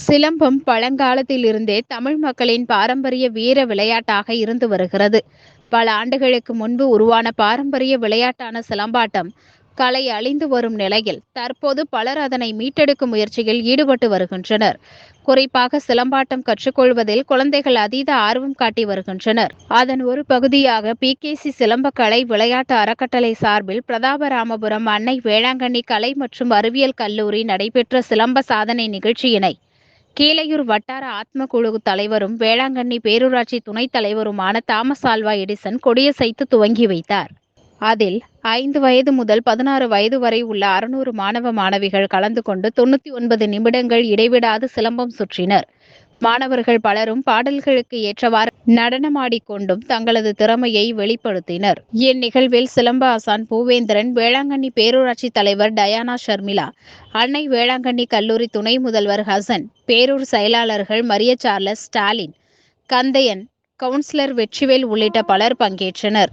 சிலம்பம் பழங்காலத்திலிருந்தே தமிழ் மக்களின் பாரம்பரிய வீர விளையாட்டாக இருந்து வருகிறது. பல ஆண்டுகளுக்கு முன்பு உருவான பாரம்பரிய விளையாட்டான சிலம்பாட்டம் கலை அழிந்து வரும் நிலையில் தற்போது பலர் அதனை மீட்டெடுக்கும் முயற்சியில் ஈடுபட்டு வருகின்றனர். குறிப்பாக சிலம்பாட்டம் கற்றுக்கொள்வதில் குழந்தைகள் அதீத ஆர்வம் காட்டி வருகின்றனர். அதன் ஒரு பகுதியாக பிகேசி சிலம்பக்கலை விளையாட்டு அறக்கட்டளை சார்பில் பிரதாபராமபுரம் அன்னை வேளாங்கண்ணி கலை மற்றும் அறிவியல் கல்லூரி நடைபெற்ற சிலம்ப சாதனை நிகழ்ச்சியினை கீழையூர் வட்டார ஆத்ம குழு தலைவரும் வேளாங்கண்ணி பேரூராட்சி துணைத் தலைவருமான தாமஸ் ஆல்வா எடிசன் கொடியசைத்து துவங்கி வைத்தார். அதில் ஐந்து வயது முதல் பதினாறு வயது வரை உள்ள அறுநூறு மாணவ மாணவிகள் கலந்து கொண்டு தொண்ணூத்தி ஒன்பது நிமிடங்கள் இடைவிடாது சிலம்பம் சுற்றினர். மாணவர்கள் பலரும் பாடல்களுக்கு ஏற்றவாறு நடனமாடிக்கொண்டும் தங்களது திறமையை வெளிப்படுத்தினர். இந்நிகழ்வில் சிலம்பாசான் பூவேந்திரன் வேளாங்கண்ணி பேரூராட்சி தலைவர் டயானா ஷர்மிளா அன்னை வேளாங்கண்ணி கல்லூரி துணை முதல்வர் ஹசன் பேரூர் செயலாளர்கள் Maria Charles Stalin Kandaiyan councillor Vetrivel உள்ளிட்ட பலர் பங்கேற்றனர்.